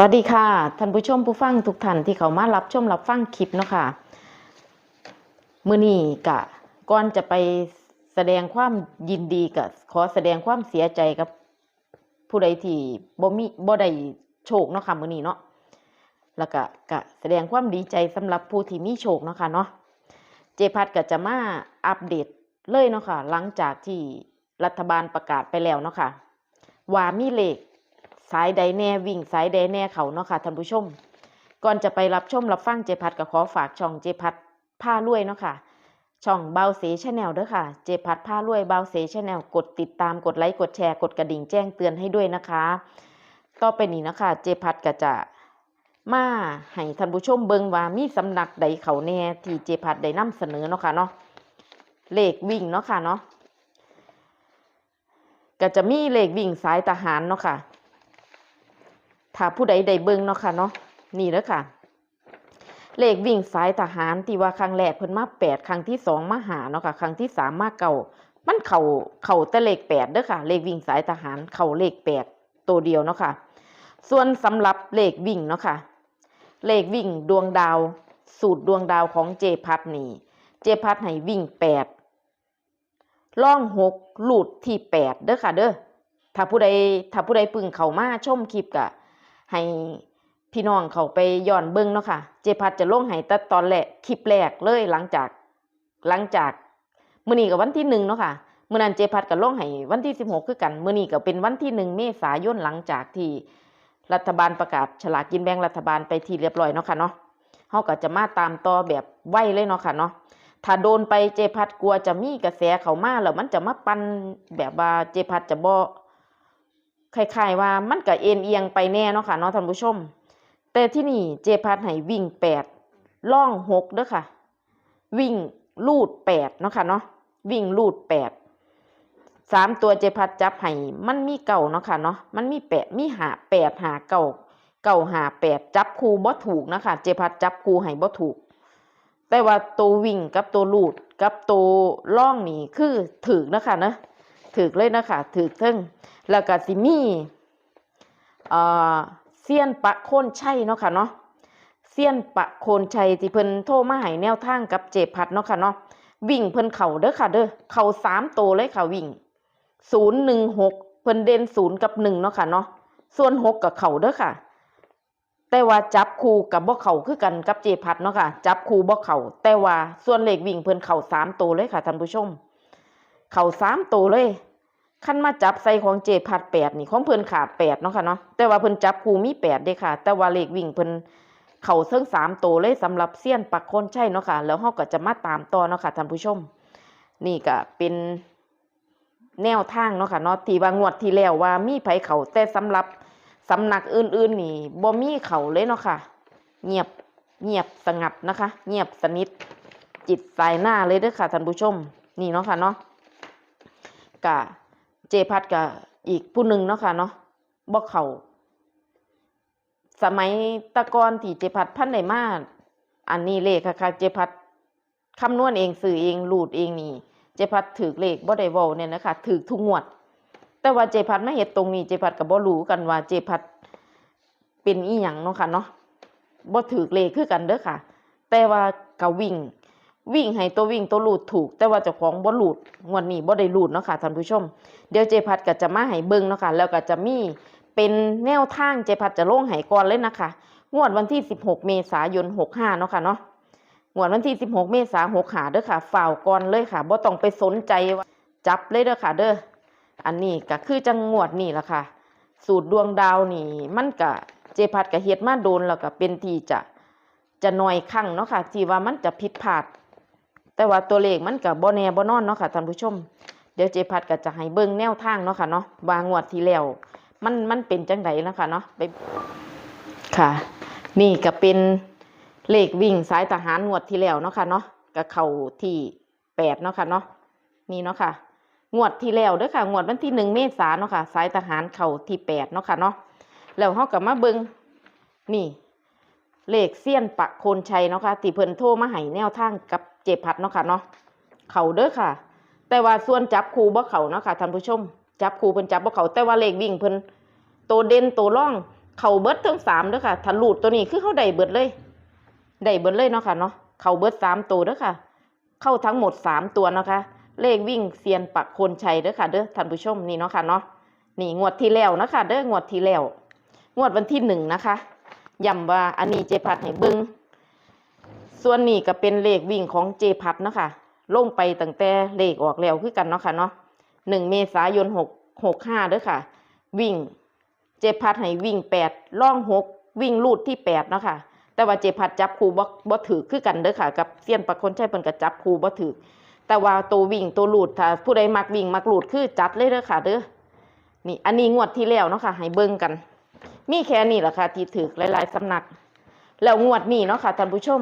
วัสดีค่ะท่านผู้ชมผู้ฟังทุกท่านที่เขามารับชมรับฟังคลิปเนาะค่ะมื้อนี้กะก่อนจะไปแสดงความยินดีกับขอแสดงความเสียใจกับ ผู้ใดที่บ่มีบ่ได้โชคเนาะค่ะมื้อนี้เนาะแล้วก็กะแสดงความดีใจสำหรับผู้ที่มีโชคเนาะค่ะเนาะเจพัดก็จะมาอัปเดตเลยเนาะค่ะหลังจากที่รัฐบาลประกาศไปแล้วเนาะค่ะว่ามีเลข สายใดแน่วิ่งสายใดแน่เขาเนาะค่ะท่านผู้ชม ก่อนจะไปรับชมรับฟังเจพัดก็ขอฝากช่องเจพัดผ้ารวยเนาะค่ะช่องเบาเสชแนลเด้อค่ะ เจพัดผ้ารวยเบาเสชแนลกดติดตามกดไลค์กดแชร์กดกระดิ่งแจ้งเตือนให้ด้วยนะคะ ต่อไปนี้นะคะ เจพัดก็จะมาให้ท่านผู้ชมเบิ่งว่ามีสำนักใดเขาแน่ที่เจพัดได้นำเสนอเนาะค่ะเนาะเลขวิ่งเนาะค่ะเนาะก็จะมีเลขวิ่งสายทหารเนาะค่ะ ถ้าผู้ใดได้เบิ่งเนาะค่ะเนาะนี่เด้อค่ะ เลขวิ่งสายทหารที่ว่าครั้งแรกเพิ่นมาแปดครั้งที่สองมาหาเนาะค่ะครั้งที่สามมาเก่ามันเข่าเข่าแต่เลขแปดเด้อค่ะ เลขวิ่งสายทหารเข่าเลขแปดตัวเดียวเนาะค่ะ ส่วนสำหรับเลขวิ่งเนาะค่ะ เลขวิ่งดวงดาว สูตรดวงดาวของเจพัดนี่เจพัดให้วิ่งแปดล่องหกหลุดที่แปดเด้อค่ะเด้อถ้าผู้ใดถ้าผู้ใดปึงเข้ามาชมคลิปกะ ให้พี่น้องเขาไปย้อนเบิ่งเนาะค่ะ เจพัดจะลงให้แต่ตอนแรกคลิปแรกเลยหลังจากหลังจากมื้อนี้กับวันที่หนึ่งเนาะค่ะมื้อนั้นเจพัดก็ลงให้วันที่สิบหกคือกันมื้อนี้ก็เป็นวันที่หนึ่งเมษายนหลังจากที่รัฐบาลประกาศฉลากกินแบ่งรัฐบาลไปที่เรียบร้อยเนาะค่ะเนาะเฮาก็จะมาตามต่อแบบไวเลยเนาะค่ะเนาะถ้าโดนไปเจพัดกลัวจะมีกระแสเขามาแล้วมันจะมาปันแบบว่าเจพัดจะบ่ คล้ายๆว่ามันก็เอ็นเอียงไปแน่เนาะค่ะเนาะท่านผู้ชม แต่ที่นี่เจพัดให้วิ่งแปดล่องหกเด้อค่ะ วิ่งลูดแปดเนาะค่ะเนาะวิ่งลูดแปดสามตัวเจพัดจับให้มันมีเก่าเนาะค่ะเนาะมันมีแปดมีหาแปดหาเก่าเก่าหาแปดจับคูบ่ถูกนะคะเจพัดจับคูให้บ่ถูก แต่ว่าตัววิ่งกับตัวลูดกับตัวล่องนี่คือถือนะคะเนาะ ถือเลยนะคะถือเทิงแล้วก็สิมีเอ่อเซียนปะโคนชัยเนาะค่ะเนาะเซียนปะโคนชัยที่เพิ่นโทรมาให้แนวทางกับเจพัดเนาะค่ะเนาะวิ่งเพิ่นเข่าเด้อค่ะเด้อเข่าสามโตเลยค่ะวิ่งศูนย์หนึ่งหกเพิ่นเด่นศูนย์กับหนึ่งเนาะค่ะเนาะส่วนหกกับเข่าเด้อค่ะ แต่ว่าจับคู่กับบ่เข่าคือกันกับเจพัดเนาะค่ะ จับคู่บ่เข่าแต่ว่าส่วนเลขวิ่งเพิ่นเข่าสามโตเลยค่ะท่านผู้ชม เข่าสามตัวเลยขั้นมาจับใส่ของเจพัดแปดนี่ของเพิ่นขาดแปดเนาะค่ะเนาะแต่ว่าเพิ่นจับคูมีแปดเด้ค่ะ แต่ว่าเลขวิ่งเพิ่นเข่าเซิงสามตัวเลยสำหรับเซียนปักคนใช่เนาะค่ะ แล้วเฮาก็จะมาตามต่อเนาะค่ะท่านผู้ชม นี่ก็เป็นแนวทางเนาะค่ะเนาะที่ว่างวดที่แล้วว่ามีไผเขาแต่สำหรับสำนักอื่นๆนี่บ่มีเขาเลยเนาะค่ะ เงียบเงียบสงัดนะคะ เงียบสนิทจิตสายหน้าเลยเด้อค่ะท่านผู้ชม นี่เนาะค่ะเนาะ กะเจพัดกะอีกผู้หนึ่งเนาะค่ะเนาะบ่เขาสมัยตะกอนที่เจพัดพันได้มาอันนี้เลขค่ะค่ะเจพัดคำนวณเองสื่อเองรูดเองนี่ เจพัดถือเลขบ่ได้เว้าเนี่ยนะคะถือทุกงวด แต่ว่าเจพัดมาเฮ็ดตรงนี้เจพัดก็บ่รู้กันว่าเจพัดเป็นอีหยังเนาะค่ะเนาะบ่ถูกเลขคือกันเด้อค่ะ แต่ว่าก็วิ่ง วิ่งให้ตัววิ่งตัวหลูดถูก แต่ว่าเจ้าของบ่ลูดงวดนี้บ่ได้หลูดเนาะค่ะท่านผู้ชม เดี๋ยวเจพัดก็จะมาให้เบิ่งเนาะค่ะแล้วก็จะมีเป็นแนวทางเจพัดจะลงให้ก่อนเลยนะคะ งวดวันที่ 16 เมษายน 65 เนาะค่ะเนาะงวดวันที่ 16 เมษายน65เด้อค่ะฝ่าวก่อนเลยค่ะบ่ต้องไปสนใจว่าจับเลยเด้อค่ะเด้ออันนี้ก็คือจังงวดนี่แหละค่ะ สูตรดวงดาวนี่ มันก็เจพัดกับเฮ็ดมาโดนแล้วก็เป็นที่จะจะหน้อยครั้งเนาะค่ะที่ว่ามันจะผิดพลาด แต่ว่าตัวเลขมันก็บ่แน่บ่นอนเนาะค่ะท่านผู้ชม เดี๋ยวเจพัดก็จะให้เบิ่งแนวทางเนาะค่ะเนาะวางวดทีแล้วมันมันเป็นจังไดนะคะเนาะไปค่ะ นี่ก็เป็นเลขวิ่งสายทหารงวดที่แล้วเนาะค่ะเนาะก็เข้าที่แปดเนาะค่ะเนาะนี่เนาะค่ะ งวดที่แล้วเด้อค่ะงวดวันที่หนึ่งเมษานเนาะค่ะ สายทหารเข่าที่แปดเนาะค่ะเนาะแล้วเฮาก็มาเบิงนี่ เลขเซียนปะโคนชัยเนาะค่ะที่เพิ่นโทรมาให้แนวทางกับ เจ็บพัดเนาะค่ะเนาะเข่าเด้อค่ะ แต่ว่าส่วนจับคูบ่เข่าเนาะค่ะท่านผู้ชม จับคูเพิ่นจับบ่เข่าแต่ว่าเลขวิ่งเพิ่นตัวเด่นตัวร่องเขาเบิดทั้งสามเด้อค่ะถ้ารูดตัวนี้คือเขาได้เบิดเลยได้เบิดเลยเนาะค่ะเนาะเขาเบิดสามตัวเด้อค่ะ เข้าทั้งหมดสามตัวนะคะเลขวิ่งเซียนปักโคนชัยเด้อค่ะเด้อท่านผู้ชมนี่เนาะค่ะเนาะนี่งวดที่แล้วนะคะเด้องวดที่แล้วงวดวันที่หนึ่งนะคะย้ำว่าอันนี้เจพัดให้เบิง ส่วนนี้ก็เป็นเลขวิ่งของเจพัดนะคะลงไปตั้งแต่เลขออกแล้วคือกันเนาะค่ะเนาะหนึ่งเมษายนหกหกห้าเด้อค่ะ วิ่งเจพัดให้วิ่งแปดล่องหกวิ่งลูดที่แปดเนาะค่ะแต่ว่าเจพัดจับคูบ่บ่ถือคือกันเด้อค่ะ กับเซียนประคนใช่เพิ่นก็จับคูบ่ถือแต่ว่าตัววิ่งตัวลูดถ้าผู้ใดมักวิ่งมักลูดคือจัดเลยเด้อค่ะเด้อนี่อันนี้งวดที่แล้วเนาะค่ะ ให้เบิ่งกัน มีแค่นี้แหละค่ะที่ถือหลายๆสำนัก แล้วงวดนี้เนาะค่ะท่านผู้ชม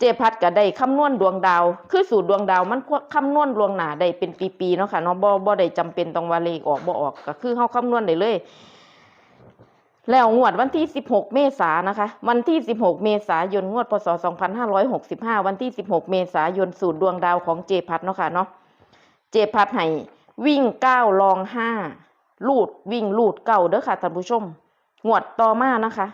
เจพัดก็ได้คำนวณดวงดาว คือสูตรดวงดาวมันคำนวณลวงหนาได้เป็นปีๆเนาะค่ะเนาะบ่บ่ได้จำเป็นต้องว่าเลขออกบ่ออกก็คือเฮาคำนวณได้เลย แล้วงวดวันที่ 16 เมษายนนะคะ วันที่ 16 เมษายนงวดพศ 2565 วันที่ 16 เมษายนสูตรดวงดาวของเจพัดเนาะค่ะเนาะเจพัดให้วิ่ง9ลอง5ลูดวิ่งลูดเก้าเด้อค่ะท่านผู้ชม งวดต่อมานะคะ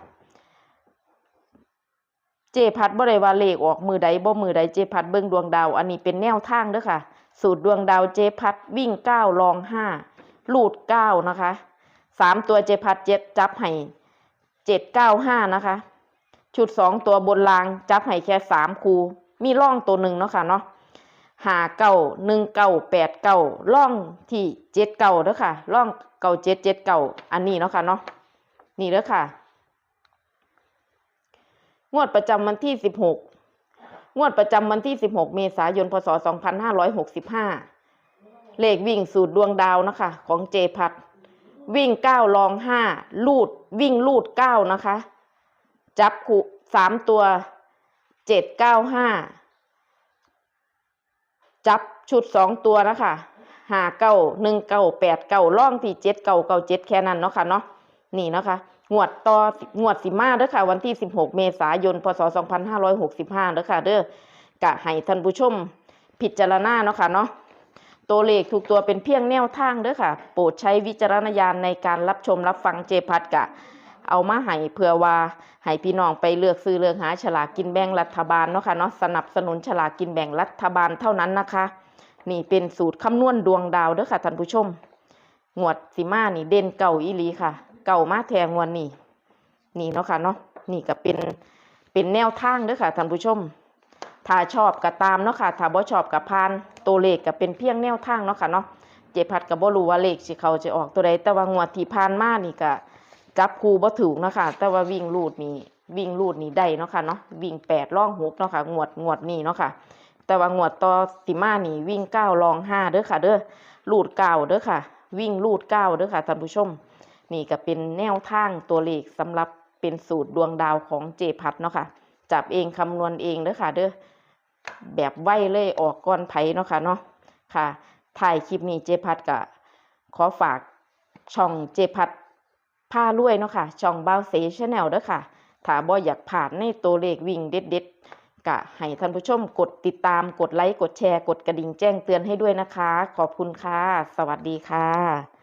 เจพัดบ่ได้ว่าเลขออกมือใดบ่มือใดเจพัดเบิ่งดวงดาว อันนี้เป็นแนวทางเด้อค่ะ สูตรดวงดาวเจพัดวิ่ง9ลอง5ลูดเก้านะคะสามตัวเจพัดเจ็ดจับให้เจ็ดเก้าห้านะคะ ชุดสองตัวบนรางจับให้แค่สามคูมีร่องตัวหนึ่งเนาะค่ะเนาะหาเก้าหนึ่งเก้าแปดเก้าร่องที่เจ็ดเก้าเด้อค่ะร่องเก้าเจ็ดเจ็ดเก้าอันนี้เนาะค่ะเนาะนี่เด้อค่ะ งวดประจำวันที่สิบหกงวดประจำวันที่สิบหกเมษายน พศสองพันห้าร้อยหกสิบห้าเลขวิ่งสูตรดวงดาวนะคะ ของเจพัดวิ่งเก้าลองห้าลูด วิ่งลูดเก้านะคะ จับคู่สามตัวเจ็ดเก้าห้าจับชุดสองตัวนะคะหาเก้าหนึ่งเก้าแปดเก้าล่องที่เจ็ดเก้าเก้าเจ็ดแค่นั้นเนาะค่ะเนาะนี่นะคะ งวดต่องวดสิมาเด้อค่ะ วันที่สิบหกเมษายน พศสองพันห้าร้อยหกสิบห้าเด้อค่ะ เด้อกะให้ท่านผู้ชมพิจารณาเนาะค่ะเนาะตัวเลขทุกตัวเป็นเพียงแนวทางเด้อค่ะ โปรดใช้วิจารณญาณในการรับชมรับฟังเจพัดกะ เอามาให้เพื่อว่าให้พี่น้องไปเลือกซื้อเลือกหาฉลากกินแบ่งรัฐบาลเนาะค่ะเนาะสนับสนุนฉลากกินแบ่งรัฐบาลเท่านั้นนะคะ นี่เป็นสูตรคำนวณดวงดาวเด้อค่ะท่านผู้ชมงวดสิมานี่เด่นเก่าอีหลีค่ะ เก่ามาแทงวันนี้นี่เนาะค่ะเนาะนี่ก็เป็นเป็นแนวทางเด้อค่ะท่านผู้ชม ถ้าชอบก็ตามเนาะค่ะถ้าบ่ชอบก็ผ่านตัวเลขก็เป็นเพียงแนวทางเนาะค่ะเนาะเจพัดก็บ่รู้ว่าเลขสิเขาจะออกตัวใดแต่ว่างวดที่ผ่านมานี่ก็จับคู่บ่ถูกเนาะค่ะแต่ว่าวิ่งลูดนี่วิ่งลูดนี่ได้เนาะค่ะเนาะวิ่งแปดล่องหกเนาะค่ะงวดงวดนี่เนาะค่ะแต่ว่างวดต่อสิมานี่วิ่งเก้าลองห้าเด้อค่ะ เด้อลูดเก้าเด้อค่ะ วิ่งลูดเก้าเด้อค่ะท่านผู้ชม นี่ก็เป็นแนวทางตัวเลขสำหรับเป็นสูตรดวงดาวของเจพัดเนาะค่ะ จับเองคำนวณเองเด้อค่ะ เด้อแบบไวเลยออกก่อนไผ่เนาะค่ะเนาะค่ะถ่ายคลิปนี้เจพัดก็ขอฝากช่องเจพัดผ้ารวยเนาะค่ะ ช่องบ้าวเซชแนลเด้อค่ะถ้าบ่อยากผ่านในตัวเลขวิ่งเด็ดๆก็ให้ท่านผู้ชมกดติดตามกดไลค์กดแชร์ กดกระดิ่งแจ้งเตือนให้ด้วยนะคะ ขอบคุณค่ะ สวัสดีค่ะ